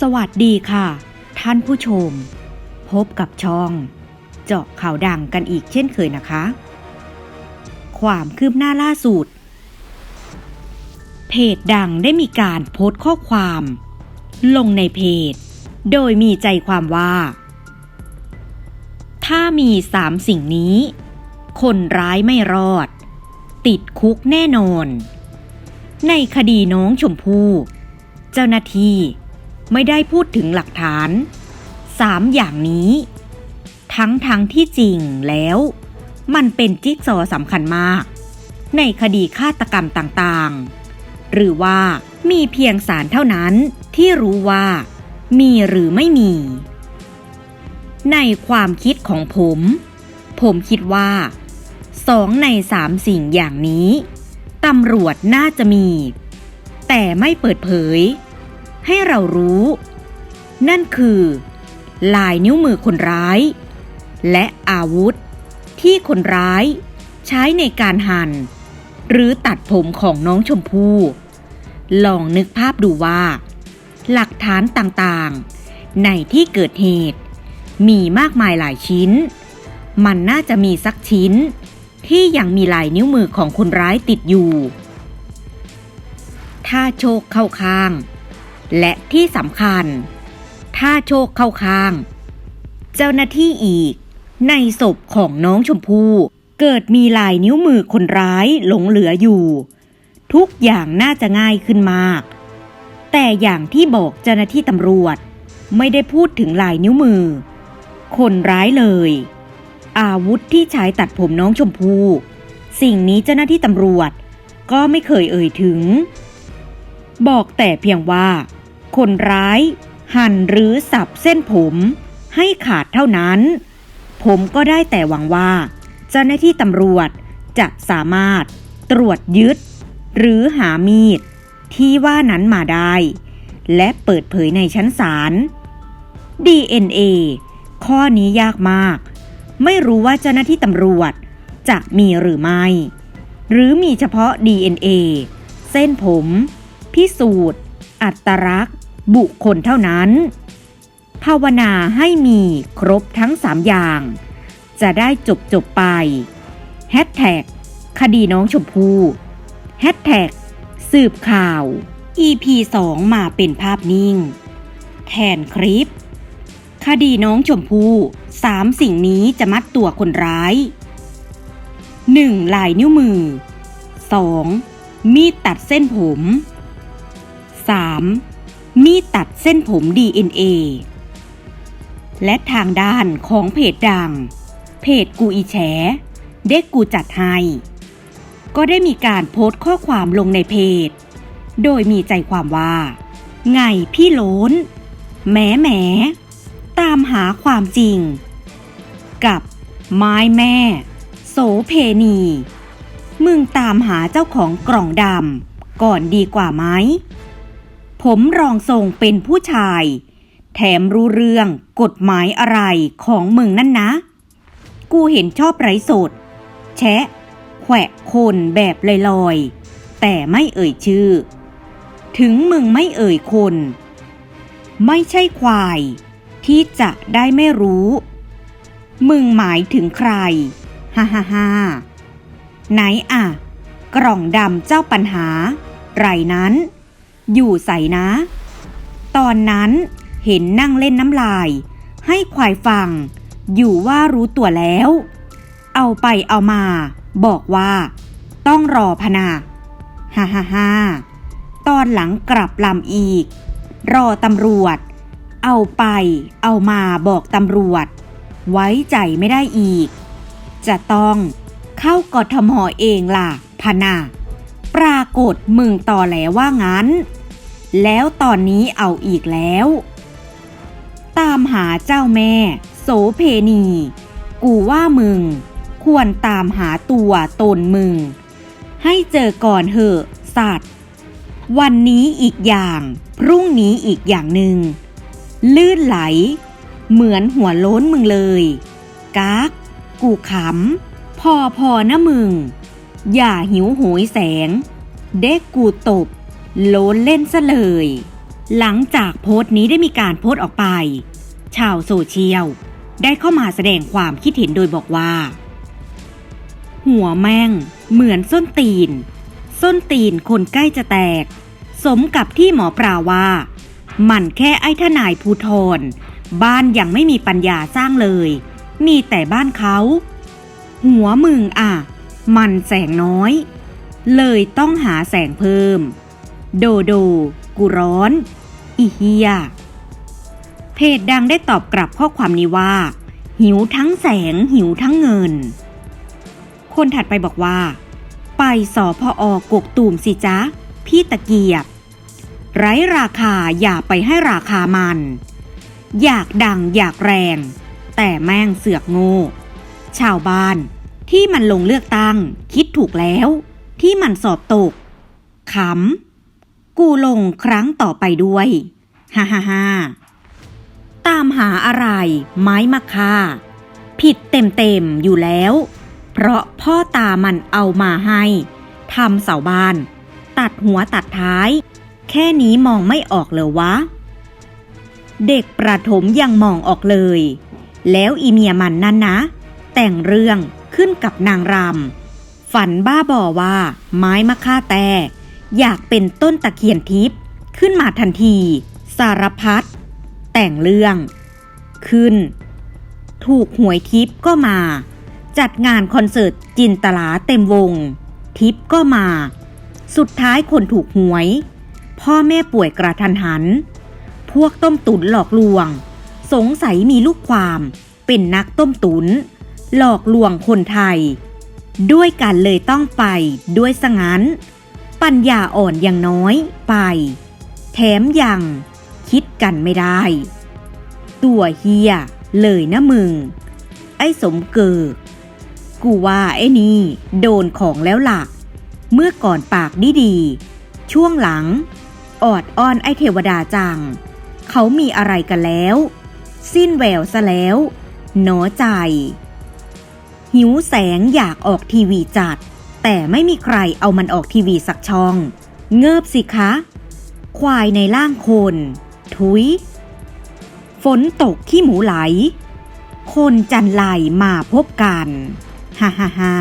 สวัสดีค่ะ ท่านผู้ชม พบกับช่อง เจาะข่าวดังกันอีกเช่นเคยนะคะ ความคืบหน้าล่าสุด เพจดังได้มีการโพสต์ข้อความ ลงในเพจ โดยมีใจความว่า ถ้ามีสามสิ่งนี้ คนร้ายไม่รอด ติดคุกแน่นอน ในคดีน้องชมพู่เจ้าหน้าที่ ไม่ได้พูดถึงหลักฐานสามอย่างนี้ ทั้งทั้งที่จริงแล้ว มันเป็นจิ๊กซอสำคัญมาก ในคดีฆาตกรรมต่างๆ หรือว่ามีเพียงสารเท่านั้นที่รู้ว่า มีหรือไม่มี ในความคิดของผม ผมคิดว่าสองในสามสิ่งอย่างนี้ตำรวจน่าจะมี แต่ไม่เปิดเผย ให้เรารู้ นั่นคือ ลายนิ้วมือคนร้าย และอาวุธ ที่คนร้าย ใช้ในการหั่น หรือตัดผมของน้องชมพู่ลองนึกภาพดูว่า หลักฐานต่างๆ ในที่เกิดเหตุ มีมากมายหลายชิ้น มันน่าจะมีสักชิ้น ที่ยังมีลายนิ้วมือของคนร้ายติดอยู่ ถ้าโชคเข้าข้าง และที่สำคัญ ถ้าโชคเข้าข้าง เจ้าหน้าที่อีก ในศพของน้องชมพู่เกิดมีลายนิ้วมือคนร้ายหลงเหลืออยู่ ทุกอย่างน่าจะง่ายขึ้นมาก แต่อย่างที่บอกเจ้าหน้าที่ตำรวจไม่ได้พูดถึงลายนิ้วมือ คนร้ายเลย อาวุธที่ใช้ตัดผมน้องชมพู่สิ่งนี้เจ้าหน้าที่ตำรวจก็ไม่เคยเอ่ยถึง บอกแต่เพียงว่า คนร้าย หั่นหรือสับเส้นผม ให้ขาดเท่านั้น ผมก็ได้แต่หวังว่า เจ้าหน้าที่ตำรวจจะสามารถตรวจยึด หรือหามีด ที่ว่านั้นมาได้ และเปิดเผยในชั้นศาล DNA ข้อนี้ยากมาก ไม่รู้ว่าเจ้าหน้าที่ตำรวจจะมีหรือไม่ หรือมีเฉพาะ DNA เส้นผม พิสูจน์ อัตลักษณ์ บุคคลเท่านั้น ภาวนาให้มีครบทั้งสามอย่าง จะได้จบจบไปแฮชแท็กคดีน้องชมพู่แฮชแท็กสืบข่าว EP 2 มาเป็นภาพนิ่ง แทนคลิป คดีน้องชมพู่สามสิ่งนี้จะมัดตัวคนร้าย 1. ลายนิ้วมือ 2. มีดตัดเส้นผม 3. มีดตัดเส้นผม DNA และทางด้านของเพจดัง เพจกูอีแฉเด็กกูจัดให้ก็ได้มีการโพสต์ข้อความลงในเพจ โดยมีใจความว่า ไงพี่โล้นแหมแหม ตามหาความจริง กับไม้แม่ โสเพณี มึงตามหาเจ้าของกล่องดำก่อนดีกว่าไหม ผมรองทรงเป็นผู้ชาย แถมรู้เรื่องกฎหมายอะไรของมึงนั่นนะ กูเห็นชอบไร้สด แชะ แขวะคนแบบลอยๆ แต่ไม่เอ่ยชื่อ ถึงมึงไม่เอ่ยคน ไม่ใช่ควาย ที่จะได้ไม่รู้ มึงหมายถึงใคร ฮ่าฮ่าฮ่าไหนอะ กล่องดำเจ้าปัญหา ไรนั้น อยู่ใส่นะ ตอนนั้นเห็นนั่งเล่นน้ำลาย ให้ควายฟัง อยู่ว่ารู้ตัวแล้ว เอาไปเอามา บอกว่า ต้องรอพนาฮ่าฮ่าฮ่าตอนหลังกลับลำอีก รอตำรวจ เอาไปเอามาบอกตำรวจ ไว้ใจไม่ได้อีก จะต้องเข้ากทมเองล่ะพนา ปรากฏมึงต่อแหลว่างั้น แล้วตอนนี้เอาอีกแล้ว ตามหาเจ้าแม่ โสเพณี กูว่ามึง ควรตามหาตัวตนมึง ให้เจอก่อนเหอะสัตว์ วันนี้อีกอย่าง พรุ่งนี้อีกอย่างหนึ่ง ลื่นไหล เหมือนหัวโล้นมึงเลย กาก กูขำ พอพอนะมึง อย่าหิวโหยแสง เด็กกูตบโลนเล่นซะเลย หลังจากโพสต์นี้ได้มีการโพสต์ออกไป ชาวโซเชียล ได้เข้ามาแสดงความคิดเห็นโดยบอกว่า หัวแม่ง เหมือนส้นตีน ส้นตีนคนใกล้จะแตก สมกับที่หมอปลาว่า มันแค่ไอ้ทนายภูทรบ้านยังไม่มีปัญญาสร้างเลย มีแต่บ้านเขา หัวมึงอะ มันแสงน้อย เลยต้องหาแสงเพิ่ม โดโด กูร้อน อีเฮียเพจดังได้ตอบกลับข้อความนี้ว่า หิวทั้งแสงหิวทั้งเงิน คนถัดไปบอกว่า ไปสอพออกกตูมสิจ๊ะ พี่ตะเกียบ ไร้ราคาอย่าไปให้ราคามัน อยากดังอยากแรง แต่แม่งเสือกโง่ ชาวบ้าน ที่มันลงเลือกตั้ง คิดถูกแล้ว ที่มันสอบตกขำกูลงครั้งต่อไปด้วยฮ่าฮ่าฮ่าตามหาอะไร ไม้มะค่า ผิดเต็มๆอยู่แล้ว เพราะพ่อตามันเอามาให้ทำเสาบ้าน ตัดหัวตัดท้าย แค่นี้มองไม่ออกเลยวะ เด็กประถมยังมองออกเลย แล้วอีเมียมันนั่นนะ แต่งเรื่อง ขึ้นกับนางรำฝันบ้าบอว่า ไม้มะค่าแต่อยากเป็นต้นตะเคียนทิพย์ขึ้นมาทันที สารพัดแต่งเรื่อง ขึ้น ถูกหวยทิพย์ก็มา จัดงานคอนเสิร์ตจินตลาเต็มวง ทิพย์ก็มา สุดท้ายคนถูกหวย พ่อแม่ป่วยกระทันหัน พวกต้มตุ๋นหลอกลวง สงสัยมีลูกความเป็นนักต้มตุน๋น หลอกลวงคนไทย ด้วยกันเลยต้องไปด้วยสงั้น ปัญญาอ่อนอยังน้อยไป แถมยัง คิดกันไม่ได้ ตัวเฮียเลยนะมึง ไอ้สมเกิกกูว่าไอ้นี่ โดนของแล้วล่ะ เมื่อก่อนปากดีดี ช่วงหลัง ออดอ้อนไอ้เทวดาจัง เขามีอะไรกันแล้ว สิ้นแววซะแล้ว หนอใจ หิวแสงอยากออกทีวีจัด แต่ไม่มีใครเอามันออกทีวีสักช่อง เงิบสิคะ ควายในร่างคน ทุย ฝนตกขี้หมูไหล คนจันไหลมาพบกัน ฮ่าฮ่าฮ่า